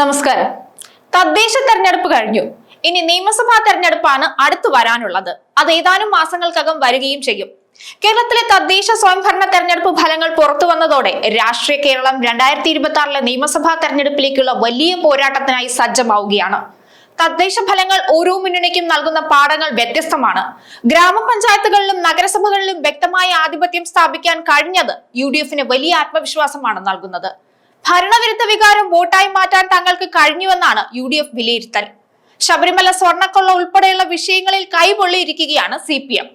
നമസ്കാരം. തദ്ദേശ തെരഞ്ഞെടുപ്പ് കഴിഞ്ഞു. ഇനി നിയമസഭാ തെരഞ്ഞെടുപ്പാണ് അടുത്തു വരാനുള്ളത്. അത് ഏതാനും മാസങ്ങൾക്കകം വരികയും ചെയ്യും. കേരളത്തിലെ തദ്ദേശ സ്വയംഭരണ തെരഞ്ഞെടുപ്പ് ഫലങ്ങൾ പുറത്തു വന്നതോടെ രാഷ്ട്രീയ കേരളം രണ്ടായിരത്തി ഇരുപത്തി ആറിലെ നിയമസഭാ തെരഞ്ഞെടുപ്പിലേക്കുള്ള വലിയ പോരാട്ടത്തിനായി സജ്ജമാവുകയാണ്. തദ്ദേശ ഫലങ്ങൾ ഓരോ മുന്നണിക്കും നൽകുന്ന പാഠങ്ങൾ വ്യത്യസ്തമാണ്. ഗ്രാമപഞ്ചായത്തുകളിലും നഗരസഭകളിലും വ്യക്തമായ ആധിപത്യം സ്ഥാപിക്കാൻ കഴിഞ്ഞത് യു വലിയ ആത്മവിശ്വാസമാണ് നൽകുന്നത്. ഭരണവിരുദ്ധ വികാരം വോട്ടായി മാറ്റാൻ തങ്ങൾക്ക് കഴിഞ്ഞുവെന്നാണ് യു ഡി എഫ് വിലയിരുത്തൽ. ശബരിമല സ്വർണക്കൊള്ള ഉൾപ്പെടെയുള്ള വിഷയങ്ങളിൽ കൈപൊള്ളിയിരിക്കുകയാണ് സി പി എം.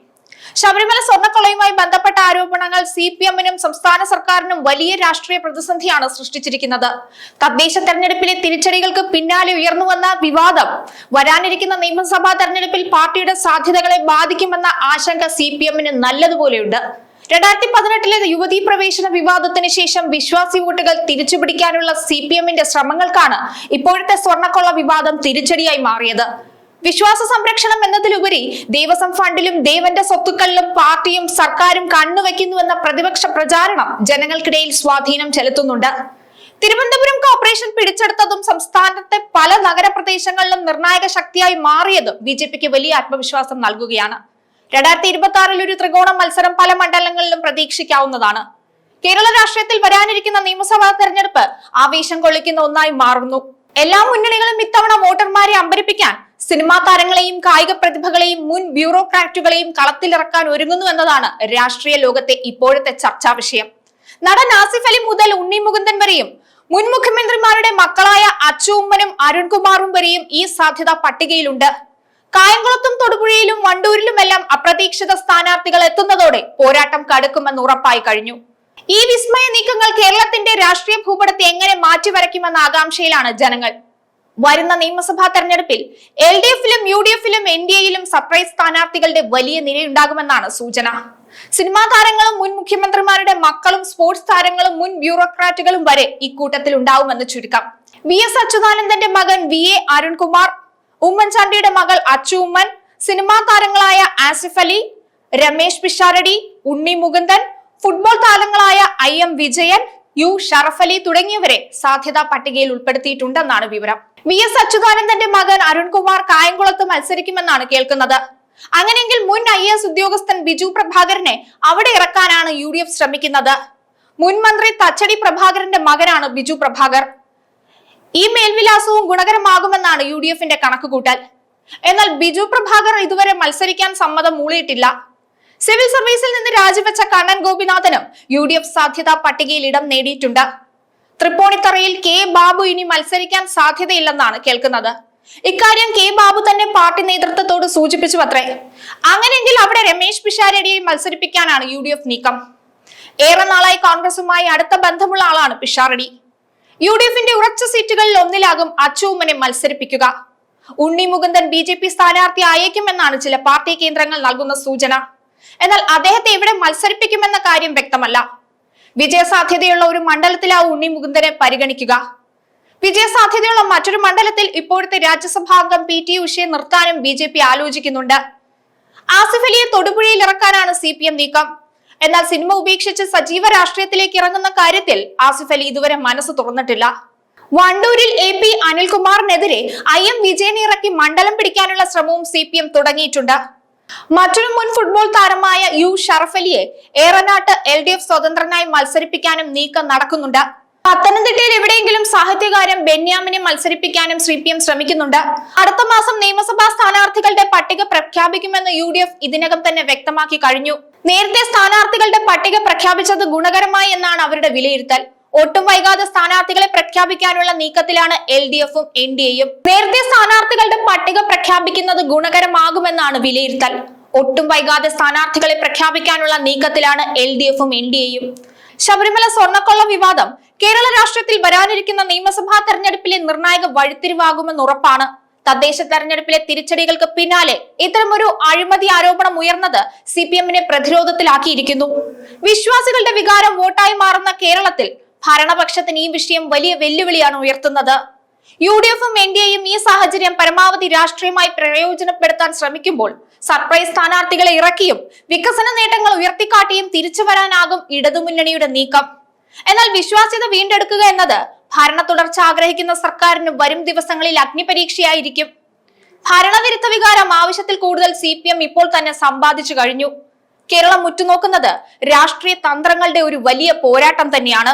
ശബരിമല സ്വർണക്കൊള്ളയുമായി ബന്ധപ്പെട്ട ആരോപണങ്ങൾ സി പി എമ്മിനും സംസ്ഥാന സർക്കാരിനും വലിയ രാഷ്ട്രീയ പ്രതിസന്ധിയാണ് സൃഷ്ടിച്ചിരിക്കുന്നത്. തദ്ദേശ തെരഞ്ഞെടുപ്പിലെ തിരിച്ചടികൾക്ക് പിന്നാലെ ഉയർന്നുവന്ന വിവാദം വരാനിരിക്കുന്ന നിയമസഭാ തെരഞ്ഞെടുപ്പിൽ പാർട്ടിയുടെ സാധ്യതകളെ ബാധിക്കുമെന്ന ആശങ്ക സി പി എമ്മിന് നല്ലതുപോലെയുണ്ട്. രണ്ടായിരത്തി പതിനെട്ടിലെ യുവതീ പ്രവേശന വിവാദത്തിന് ശേഷം വിശ്വാസി വോട്ടുകൾ തിരിച്ചുപിടിക്കാനുള്ള സി പി എമ്മിന്റെ ശ്രമങ്ങൾക്കാണ് ഇപ്പോഴത്തെ സ്വർണക്കൊള്ള വിവാദം തിരിച്ചടിയായി മാറിയത്. വിശ്വാസ സംരക്ഷണം എന്നതിലുപരി ദേവസ്വം ഫണ്ടിലും ദേവന്റെ സ്വത്തുക്കളിലും പാർട്ടിയും സർക്കാരും കണ്ണുവെക്കുന്നുവെന്ന പ്രതിപക്ഷ പ്രചാരണം ജനങ്ങൾക്കിടയിൽ സ്വാധീനം ചെലുത്തുന്നുണ്ട്. തിരുവനന്തപുരം കോർപ്പറേഷൻ പിടിച്ചെടുത്തതും സംസ്ഥാനത്തെ പല നഗരപ്രദേശങ്ങളിലും നിർണായക ശക്തിയായി മാറിയതും ബി വലിയ ആത്മവിശ്വാസം നൽകുകയാണ്. രണ്ടായിരത്തി ഇരുപത്തി ആറിൽ ഒരു ത്രികോണ മത്സരം പല മണ്ഡലങ്ങളിലും പ്രതീക്ഷിക്കാവുന്നതാണ്. കേരള രാഷ്ട്രീയത്തിൽ വരാനിരിക്കുന്ന നിയമസഭാ തെരഞ്ഞെടുപ്പ് ആവേശം കൊള്ളിക്കുന്ന ഒന്നായി മാറുന്നു. എല്ലാ മുന്നണികളും ഇത്തവണ വോട്ടർമാരെ അമ്പരിപ്പിക്കാൻ സിനിമാ താരങ്ങളെയും കായിക പ്രതിഭകളെയും മുൻ ബ്യൂറോക്രാറ്റുകളെയും കളത്തിലിറക്കാൻ ഒരുങ്ങുന്നു എന്നതാണ് രാഷ്ട്രീയ ലോകത്തെ ഇപ്പോഴത്തെ ചർച്ചാ വിഷയം. നടൻ ആസിഫ് അലി മുതൽ ഉണ്ണി മുകുന്ദൻ വരെയും മുൻ മുഖ്യമന്ത്രിമാരുടെ മക്കളായ അച്ചുമ്മനും അരുൺകുമാറും വരെയും ഈ സാധ്യത പട്ടികയിലുണ്ട്. കായംകുളത്തും തൊടുപുഴയിലും വണ്ടൂരിലുമെല്ലാം അപ്രതീക്ഷിത സ്ഥാനാർത്ഥികൾ എത്തുന്നതോടെ പോരാട്ടം കടുക്കുമെന്ന് ഉറപ്പായി കഴിഞ്ഞു. ഈ വിസ്മയ നീക്കങ്ങൾ കേരളത്തിന്റെ രാഷ്ട്രീയ ഭൂപടത്തെ എങ്ങനെ മാറ്റിവരയ്ക്കുമെന്ന ആകാംക്ഷയിലാണ് ജനങ്ങൾ. വരുന്ന നിയമസഭാ തെരഞ്ഞെടുപ്പിൽ എൽ ഡി എഫിലും യു ഡി എഫിലും എൻ ഡി എയിലും സർപ്രൈസ് സ്ഥാനാർത്ഥികളുടെ വലിയ നിരയുണ്ടാകുമെന്നാണ് സൂചന. സിനിമാ താരങ്ങളും മുൻ മുഖ്യമന്ത്രിമാരുടെ മക്കളും സ്പോർട്സ് താരങ്ങളും മുൻ ബ്യൂറോക്രാറ്റുകളും വരെ ഇക്കൂട്ടത്തിൽ ഉണ്ടാവുമെന്ന് ചുരുക്കം. വി എസ് അച്യുതാനന്ദന്റെ മകൻ വി എ അരുൺകുമാർ ഉമ്മൻചാണ്ടിയുടെ മകൾ അച്ചു ഉമ്മൻ സിനിമാ താരങ്ങളായ ആസിഫ് അലി രമേശ് പിഷാരടി ഉണ്ണി മുകുന്ദൻ ഫുട്ബോൾ താരങ്ങളായ I M Vijayan U Sharaf Ali തുടങ്ങിയവരെ സാധ്യതാ പട്ടികയിൽ ഉൾപ്പെടുത്തിയിട്ടുണ്ടെന്നാണ് വിവരം. വി എസ് അച്യുതാനന്ദന്റെ മകൻ അരുൺകുമാർ കായംകുളത്ത് മത്സരിക്കുമെന്നാണ് കേൾക്കുന്നത്. അങ്ങനെയെങ്കിൽ മുൻ ഐ എസ് ഉദ്യോഗസ്ഥൻ ബിജു പ്രഭാകരനെ അവിടെ ഇറക്കാനാണ് യു ഡി എഫ് ശ്രമിക്കുന്നത്. മുൻ മന്ത്രി തച്ചടി പ്രഭാകരന്റെ മകനാണ് ബിജു പ്രഭാകർ. ഈ മേൽവിലാസവും ഗുണകരമാകുമെന്നാണ് യു ഡി എഫിന്റെ കണക്കുകൂട്ടൽ. എന്നാൽ ബിജു പ്രഭാകർ ഇതുവരെ മത്സരിക്കാൻ സമ്മതം മൂളിയിട്ടില്ല. സിവിൽ സർവീസിൽ നിന്ന് രാജിവെച്ച കണ്ണൻ ഗോപിനാഥനും യു ഡി എഫ് സാധ്യതാ പട്ടികയിൽ ഇടം നേടിയിട്ടുണ്ട്. തൃപ്പൂണിത്തറയിൽ കെ ബാബു ഇനി മത്സരിക്കാൻ സാധ്യതയില്ലെന്നാണ് കേൾക്കുന്നത്. ഇക്കാര്യം കെ ബാബു തന്നെ പാർട്ടി നേതൃത്വത്തോട് സൂചിപ്പിച്ചു അത്രേ അങ്ങനെയെങ്കിൽ അവിടെ രമേശ് പിഷാരടിയെ മത്സരിപ്പിക്കാനാണ് യു നീക്കം. ഏറെ നാളായി കോൺഗ്രസുമായി അടുത്ത ബന്ധമുള്ള ആളാണ് പിഷാരടി. യു ഡി എഫിന്റെ ഉറച്ച സീറ്റുകളിൽ ഒന്നിലാകും അച്ചുമ്മനെ മത്സരിപ്പിക്കുക. Unni Mukundan B J P സ്ഥാനാർത്ഥി ആയേക്കുമെന്നാണ് ചില പാർട്ടി കേന്ദ്രങ്ങൾ നൽകുന്ന സൂചന. എന്നാൽ അദ്ദേഹത്തെ എവിടെ മത്സരിപ്പിക്കുമെന്ന കാര്യം വ്യക്തമല്ല. വിജയസാധ്യതയുള്ള ഒരു മണ്ഡലത്തിലാവും ഉണ്ണി മുകുന്ദനെ പരിഗണിക്കുക. വിജയസാധ്യതയുള്ള മറ്റൊരു മണ്ഡലത്തിൽ ഇപ്പോഴത്തെ രാജ്യസഭാംഗം പി ടി ഉഷയെ നിർത്താനും ബി ജെ പി ആലോചിക്കുന്നുണ്ട്. ആസിഫ് അലിയെ തൊടുപുഴയിൽ ഇറക്കാനാണ് സി പി എം നീക്കം. എന്നാൽ സിനിമ ഉപേക്ഷിച്ച് സജീവ രാഷ്ട്രീയത്തിലേക്ക് ഇറങ്ങുന്ന കാര്യത്തിൽ ആസിഫ് അലി ഇതുവരെ മനസ്സ് തുറന്നിട്ടില്ല. വണ്ടൂരിൽ എ പി അനിൽകുമാറിനെതിരെ ഐ എം വിജയനെ ഇറക്കി മണ്ഡലം പിടിക്കാനുള്ള ശ്രമവും സി പി എം തുടങ്ങിയിട്ടുണ്ട്. മറ്റൊരു മുൻ ഫുട്ബോൾ താരമായ യു ഷറഫ് അലിയെ ഏറനാട്ട് എൽ ഡി എഫ് സ്വതന്ത്രനായി മത്സരിപ്പിക്കാനും നീക്കം നടക്കുന്നുണ്ട്. പത്തനംതിട്ടയിൽ എവിടെയെങ്കിലും സാഹിത്യകാരൻ ബെന്യാമിനെ മത്സരിപ്പിക്കാനും സി പി എം ശ്രമിക്കുന്നുണ്ട്. അടുത്ത മാസം നിയമസഭാ സ്ഥാനാർത്ഥികളുടെ പട്ടിക പ്രഖ്യാപിക്കുമെന്ന് യു ഇതിനകം തന്നെ വ്യക്തമാക്കി കഴിഞ്ഞു. നേരത്തെ സ്ഥാനാർത്ഥികളുടെ പട്ടിക പ്രഖ്യാപിച്ചത് ഗുണകരമായി എന്നാണ് അവരുടെ വിലയിരുത്തൽ. ഒട്ടും വൈകാതെ സ്ഥാനാർത്ഥികളെ പ്രഖ്യാപിക്കാനുള്ള നീക്കത്തിലാണ് എൽ ഡി എഫും എൻ ഡി എയും. നേരത്തെ സ്ഥാനാർത്ഥികളുടെ പട്ടിക പ്രഖ്യാപിക്കുന്നത് ഗുണകരമാകുമെന്നാണ് വിലയിരുത്തൽ. ഒട്ടും വൈകാതെ സ്ഥാനാർത്ഥികളെ പ്രഖ്യാപിക്കാനുള്ള നീക്കത്തിലാണ് എൽ ഡി എഫും എൻ ഡി എയും. ശബരിമല സ്വർണക്കൊള്ള വിവാദം കേരള രാഷ്ട്രീയത്തിൽ വരാനിരിക്കുന്ന നിയമസഭാ തെരഞ്ഞെടുപ്പിലെ നിർണായക വഴിത്തിരിവാകുമെന്ന് ഉറപ്പാണ്. തദ്ദേശ തെരഞ്ഞെടുപ്പിലെ തിരിച്ചടികൾക്ക് പിന്നാലെ ഇത്തരമൊരു അഴിമതി ആരോപണം ഉയർന്നത് സി പി എമ്മിനെ പ്രതിരോധത്തിലാക്കിയിരിക്കുന്നു. വിശ്വാസികളുടെ വികാരം വോട്ടായി മാറുന്ന കേരളത്തിൽ ഭരണപക്ഷത്തിന് ഈ വിഷയം വലിയ വെല്ലുവിളിയാണ് ഉയർത്തുന്നത്. യു ഡി എഫും എൻ ഡി എയും ഈ സാഹചര്യം പരമാവധി രാഷ്ട്രീയമായി പ്രയോജനപ്പെടുത്താൻ ശ്രമിക്കുമ്പോൾ സർപ്രൈസ് സ്ഥാനാർത്ഥികളെ ഇറക്കിയും വികസന നേട്ടങ്ങൾ ഉയർത്തിക്കാട്ടിയും തിരിച്ചു വരാനാകും ഇടതുമുന്നണിയുടെ നീക്കം. എന്നാൽ വിശ്വാസ്യത വീണ്ടെടുക്കുക എന്നത് ഭരണ തുടർച്ച ആഗ്രഹിക്കുന്ന സർക്കാരിന് വരും ദിവസങ്ങളിൽ അഗ്നിപരീക്ഷയായിരിക്കും. ഭരണവിരുദ്ധ വികാരം ആവശ്യത്തിൽ കൂടുതൽ സി പി എം ഇപ്പോൾ തന്നെ സമ്പാദിച്ചു കഴിഞ്ഞു. കേരളം ഉറ്റുനോക്കുന്നത് രാഷ്ട്രീയ തന്ത്രങ്ങളുടെ ഒരു വലിയ പോരാട്ടം തന്നെയാണ്.